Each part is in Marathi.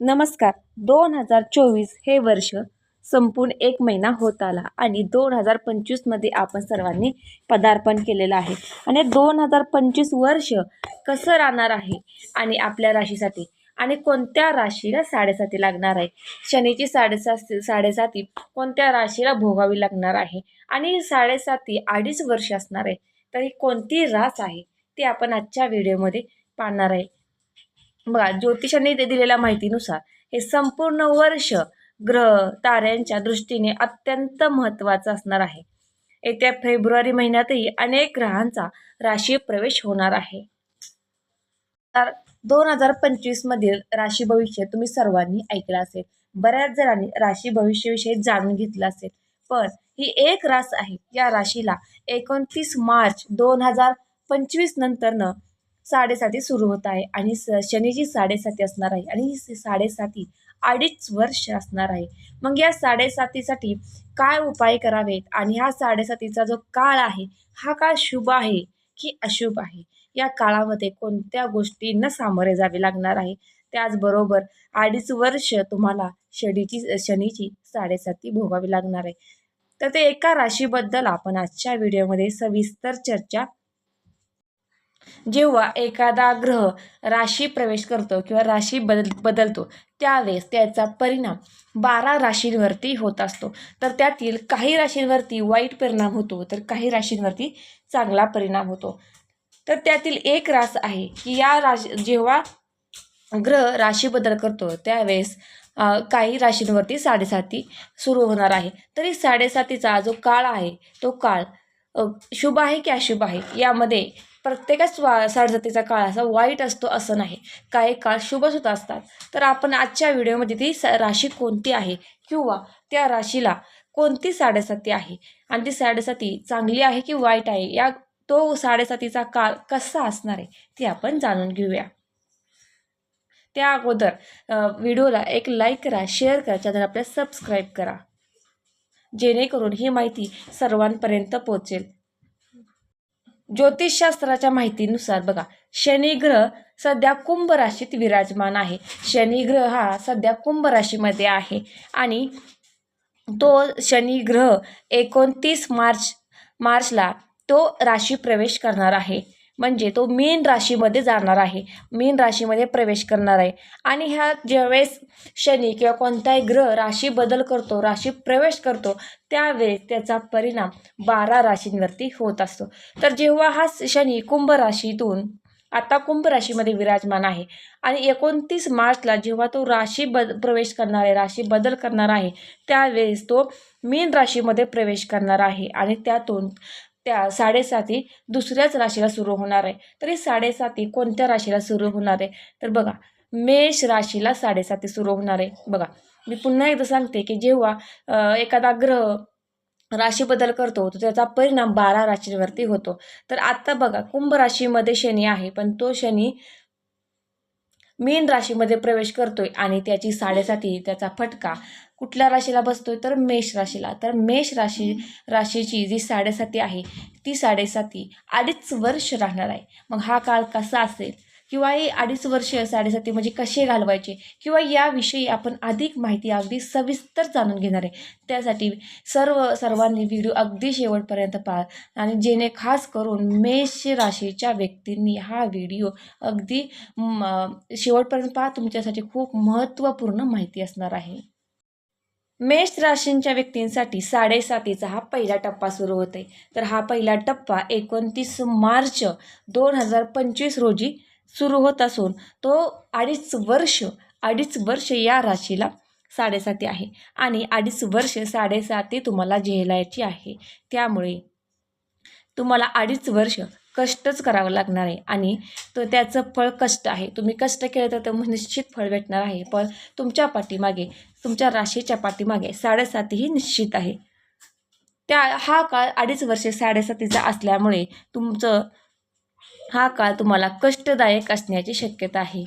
नमस्कार. दोन हजार चोवीस हे वर्ष संपून एक महिना होत आला आणि दोन हजार पंचवीसमध्ये आपण सर्वांनी पदार्पण केलेलं आहे. आणि दोन हजार पंचवीस वर्ष कसं राहणार आहे आणि आपल्या राशीसाठी? आणि कोणत्या राशीला साडेसाती लागणार आहे? शनीची साडेसात साडेसाती कोणत्या राशीला भोगावी लागणार आहे? आणि साडेसाती अडीच वर्ष असणार आहे. तर ही कोणती रास आहे? ते आपण आजच्या व्हिडिओमध्ये पाहणार आहे. बघा ज्योतिषांनी ते दिलेल्या माहितीनुसार हे संपूर्ण वर्ष ग्रह ताऱ्यांच्या दृष्टीने अत्यंत महत्त्वाचं असणार आहे. येत्या फेब्रुवारी महिन्यातही अनेक ग्रहांचा राशी प्रवेश होणार आहे. तर दोन हजार पंचवीसमधील राशी भविष्य तुम्ही सर्वांनी ऐकलं असेल. बऱ्याच जणांनी राशी भविष्याविषयी जाणून घेतलं असेल. पण ही एक रास आहे या राशीला एकोणतीस मार्च दोन हजार पंचवीस नंतरनं साडेसाती सुरू होत आहे आणि स शनीची साडेसाती असणार आहे आणि ही साडेसाती अडीच वर्ष असणार आहे. मग या साडेसातीसाठी काय उपाय करावेत? आणि हा साडेसातीचा जो काळ आहे हा काळ शुभ आहे की अशुभ आहे? या काळामध्ये कोणत्या गोष्टींना सामोरे जावे लागणार आहे? त्याचबरोबर अडीच वर्ष तुम्हाला शनीची शनीची साडेसाती भोगावी लागणार आहे. तर ते एका राशीबद्दल आपण आजच्या व्हिडिओमध्ये सविस्तर चर्चा जेव्हा एखादा ग्रह राशी प्रवेश करतो किंवा राशी बदल बदलतो त्यावेळेस त्याचा परिणाम बारा राशींवरती होत असतो. तर त्यातील काही राशींवरती वाईट परिणाम होतो तर काही राशींवरती चांगला परिणाम होतो. तर त्यातील एक रास आहे की या राशी जेव्हा ग्रह राशी बदल करतो त्यावेळेस काही राशींवरती साडेसाती सुरू होणार आहे. तरी साडेसातीचा जो काळ आहे तो काळ शुभ आहे की अशुभ आहे? यामध्ये प्रत्येकच वा साडेसातीचा काळ असा वाईट असतो असं नाही. काही काळ शुभसुद्धा असतात. तर आपण आजच्या व्हिडिओमध्ये ती स राशी कोणती आहे? किंवा त्या राशीला कोणती साडेसाती आहे? आणि ती साडेसाती चांगली आहे की वाईट आहे? या तो साडेसातीचा काळ कसा असणार आहे? ते आपण जाणून घेऊया. त्या अगोदर व्हिडिओला एक लाईक करा शेअर करा चॅनल आपल्या सबस्क्राईब करा. जेणेकरून ही माहिती सर्वांपर्यंत पोहोचेल. ज्योतिषशास्त्राच्या माहितीनुसार बघा शनी ग्रह सध्या कुंभ राशीत विराजमान आहे. शनी ग्रह हा सध्या कुंभ राशीमध्ये आहे. आणि तो शनी ग्रह एकोणतीस मार्च मार्चला तो राशी प्रवेश करणार आहे. म्हणजे तो मीन राशीमध्ये जाणार आहे. मीन राशीमध्ये प्रवेश करणार आहे. आणि ह्या ज्यावेळेस शनी किंवा कोणताही ग्रह राशी बदल करतो राशी प्रवेश करतो त्यावेळेस त्याचा परिणाम बारा राशींवरती होत असतो. तर जेव्हा हा शनी कुंभ राशीतून आता कुंभ राशीमध्ये विराजमान आहे आणि एकोणतीस मार्चला जेव्हा तो राशी बद प्रवेश करणार आहे राशी बदल करणार आहे त्यावेळेस तो मीन राशीमध्ये प्रवेश करणार आहे आणि त्यातून त्या साडेसाती दुसऱ्याच राशीला सुरू होणार आहे. तरी साडेसाती कोणत्या राशीला सुरू होणार आहे? तर बघा मेष राशीला साडेसाती सुरू होणार आहे. बघा मी पुन्हा एकदा सांगते की जेव्हा एखादा ग्रह राशी बदल करतो तर त्याचा परिणाम बारा राशींवरती होतो. तर आत्ता बघा कुंभ राशीमध्ये शनी आहे पण तो शनी मीन राशीमध्ये प्रवेश करतोय आणि त्याची साडेसाती त्याचा फटका कुठल्या राशीला बसतोय? तर मेष राशीला. तर मेष राशी राशीची जी साडेसाती आहे ती साडेसाती अडीच वर्ष राहणार आहे. मग हा काळ कसा असेल? किंवा हे अडीच वर्ष साडेसाती म्हणजे कसे घालवायचे? किंवा याविषयी आपण अधिक माहिती अगदी सविस्तर जाणून घेणार आहे. त्यासाठी सर्व सर्वांनी व्हिडिओ अगदी शेवटपर्यंत पाहा. आणि जेणे खास करून मेष राशीच्या व्यक्तींनी हा व्हिडिओ अगदी शेवटपर्यंत पहा. तुमच्यासाठी खूप महत्त्वपूर्ण माहिती असणार आहे. मेष राशींच्या व्यक्तींसाठी साडेसातीचा हा पहिला टप्पा सुरू होते तर हा पहिला टप्पा एकोणतीस मार्च दोन हजार पंचवीस रोजी सुरू होत असून तो अडीच वर्ष अडीच वर्ष या राशीला साडेसाती आहे. आणि अडीच वर्ष साडेसाती तुम्हाला झेलायची आहे. त्यामुळे तुम्हाला अडीच वर्ष कष्टच करावं लागणार आहे. आणि तो त्याचं फळ कष्ट आहे. तुम्ही कष्ट केलं तर निश्चित फळ भेटणार आहे. पण तुमच्या पाठीमागे तुमच्या राशीच्या पाठीमागे साडेसातीही निश्चित आहे. त्या हा काळ अडीच वर्षे साडेसातीचा असल्यामुळे तुमचं हा काळ तुम्हाला कष्टदायक असण्याची शक्यता आहे.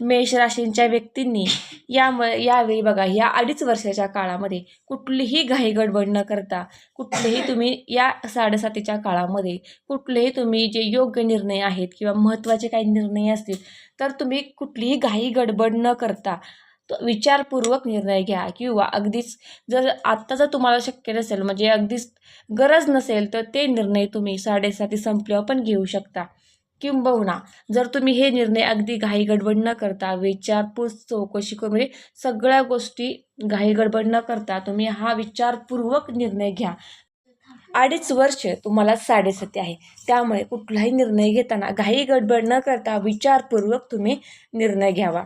मेष राशींच्या व्यक्तींनी यामुळे यावेळी बघा या अडीच वर्षाच्या काळामध्ये कुठलीही घाई गडबड न करता कुठलेही तुम्ही या साडेसातीच्या काळामध्ये कुठलेही तुम्ही जे योग्य निर्णय आहेत किंवा महत्त्वाचे काही निर्णय असतील तर तुम्ही कुठलीही घाई गडबड न करता विचारपूर्वक निर्णय घ्या किंवा अगदीच जर आत्ता जर तुम्हाला शक्य नसेल म्हणजे अगदीच गरज नसेल तर ते निर्णय तुम्ही साडेसाती संपल्यावर पण घेऊ शकता. किंबहुना जर तुम्ही हे निर्णय अगदी घाई गडबड न करता विचारपूस चौकशी करून म्हणजे सगळ्या गोष्टी घाई गडबड न करता तुम्ही हा विचारपूर्वक निर्णय घ्या. अडीच वर्ष तुम्हाला साडेसाती आहे. त्यामुळे कुठलाही निर्णय घेताना घाई गडबड न करता विचारपूर्वक तुम्ही निर्णय घ्यावा.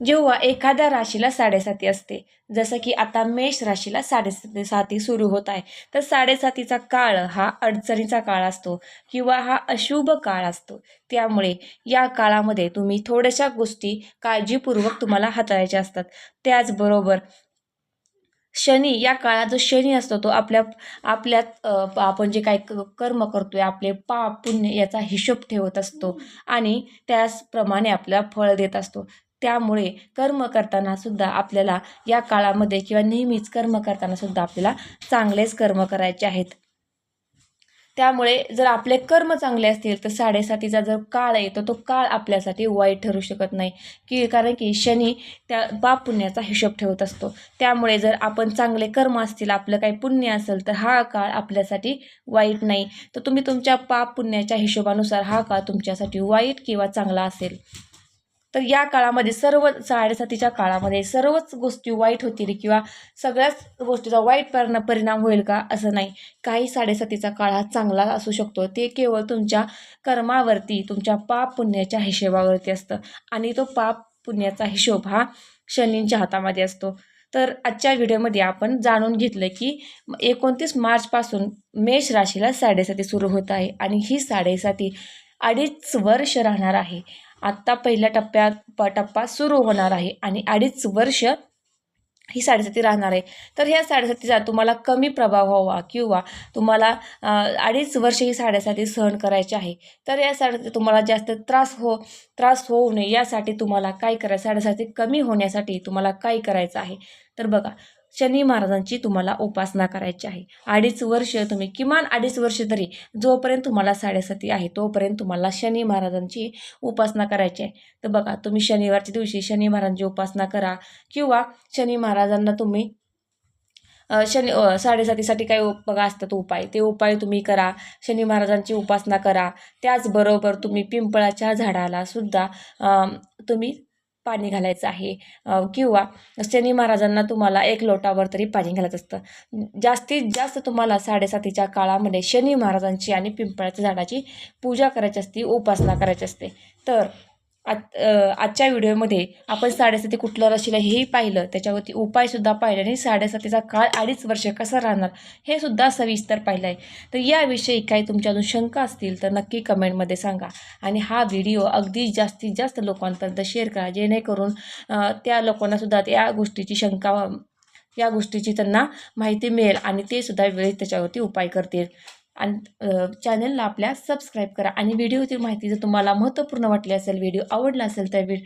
जेव्हा एखाद्या राशीला साडेसाती असते जसं की आता मेष राशीला साडेसाती साती सुरू होत आहे तर साडेसातीचा काळ हा अडचणीचा काळ असतो किंवा हा अशुभ काळ असतो. त्यामुळे या काळामध्ये तुम्ही थोड्याशा गोष्टी काळजीपूर्वक तुम्हाला हाताळायच्या असतात. त्याचबरोबर शनी या काळात जो शनी असतो तो आपल्या आपल्यात आपण जे काही कर्म करतोय आपले पाप पुण्य याचा हिशोब ठेवत असतो आणि त्याचप्रमाणे आपल्याला फळ देत असतो. त्यामुळे कर्म करताना सुद्धा आपल्याला या काळामध्ये किंवा नेहमीच कर्म करताना सुद्धा आपल्याला चांगलेच कर्म करायचे आहेत. त्यामुळे जर आपले कर्म चांगले असतील तर साडेसातीचा जर काळ आहे तर तो काळ आपल्यासाठी वाईट ठरू शकत नाही. की कारण की शनी त्या पाप पुण्याचा हिशोब ठेवत असतो. त्यामुळे जर आपण चांगले कर्म असतील आपलं काही पुण्य असेल तर हा काळ आपल्यासाठी वाईट नाही. तर तुम्ही तुमच्या पाप पुण्याच्या हिशोबानुसार हा काळ तुमच्यासाठी वाईट किंवा चांगला असेल. तर या काळामध्ये सर्व साडेसातीच्या काळामध्ये सर्वच गोष्टी वाईट होतील किंवा सगळ्याच गोष्टीचा वाईट परिणाम परिणाम होईल का असं नाही. काही साडेसातीचा काळ हा चांगला असू शकतो. ते केवळ तुमच्या कर्मावरती तुमच्या पाप पुण्याच्या हिशेबावरती असतं. आणि तो पाप पुण्याचा हिशोब हा शनींच्या हातामध्ये असतो. तर आजच्या व्हिडिओमध्ये आपण जाणून घेतलं की एकोणतीस मार्चपासून मेष राशीला साडेसाती सुरू होत आहे आणि ही साडेसाती अडीच वर्ष राहणार आहे. आत्ता पहिल्या टप्प्यात प टप्पा सुरू होणार आहे आणि अडीच वर्ष ही साडेसाती राहणार आहे. तर ह्या साडेसातीचा तुम्हाला कमी प्रभाव व्हावा किंवा तुम्हाला अडीच वर्ष ही साडेसाती सहन करायची आहे. तर या साडे तुम्हाला जास्त त्रास हो त्रास होऊ नये. यासाठी तुम्हाला काय करायचं? साडेसाती कमी होण्यासाठी तुम्हाला काय करायचं आहे? तर बघा शनी महाराजांची तुम्हाला उपासना करायची आहे. अडीच वर्ष तुम्ही किमान अडीच वर्ष तरी जोपर्यंत तुम्हाला साडेसाती आहे तोपर्यंत तुम्हाला शनी महाराजांची उपासना करायची आहे. तर बघा तुम्ही शनिवारच्या दिवशी शनी महाराजांची उपासना करा किंवा शनी महाराजांना तुम्ही शनी साडेसातीसाठी काही बघा असतात उपाय. ते उपाय तुम्ही करा शनी महाराजांची उपासना करा. त्याचबरोबर तुम्ही पिंपळाच्या झाडाला सुद्धा तुम्ही पाणी घालायचं आहे. किंवा शनी महाराजांना तुम्हाला एक लोटावर तरी पाणी घालायचं असतं. जास्तीत जास्त तुम्हाला साडेसातीच्या काळामध्ये शनी महाराजांची आणि पिंपळाच्या झाडाची पूजा करायची असते उपासना करायची असते. तर आत आजच्या व्हिडिओमध्ये आपण साडेसाती कुठल्या राशीला हेही पाहिलं त्याच्यावरती उपायसुद्धा पाहिलं आणि साडेसातीचा काळ अडीच वर्ष कसा राहणार हे सुद्धा सविस्तर पाहिलं आहे तर याविषयी काही तुमच्या अजून शंका असतील तर नक्की कमेंटमध्ये सांगा आणि हा व्हिडिओ अगदी जास्तीत जास्त लोकांपर्यंत शेअर करा जेणेकरून त्या लोकांनासुद्धा या गोष्टीची शंका या गोष्टीची त्यांना माहिती मिळेल आणि ते सुद्धा वेळेत त्याच्यावरती उपाय करतील. आणि चॅनलला आपल्या सबस्क्राईब करा. आणि व्हिडिओची माहिती जर तुम्हाला महत्त्वपूर्ण वाटली असेल व्हिडिओ आवडला असेल तर व्हि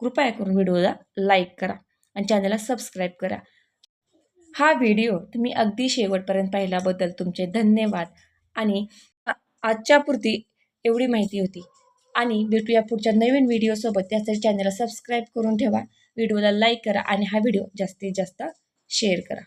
कृपया करून व्हिडिओला लाईक करा आणि चॅनलला सबस्क्राईब करा. हा व्हिडिओ तुम्ही अगदी शेवटपर्यंत पाहिल्याबद्दल तुमचे धन्यवाद. आणि आजच्यापुरती एवढी माहिती होती. आणि भेटूया पुढच्या नवीन व्हिडिओसोबत त्यासाठी चॅनलला सबस्क्राईब करून ठेवा. व्हिडिओला लाईक करा आणि हा व्हिडिओ जास्तीत जास्त शेअर करा.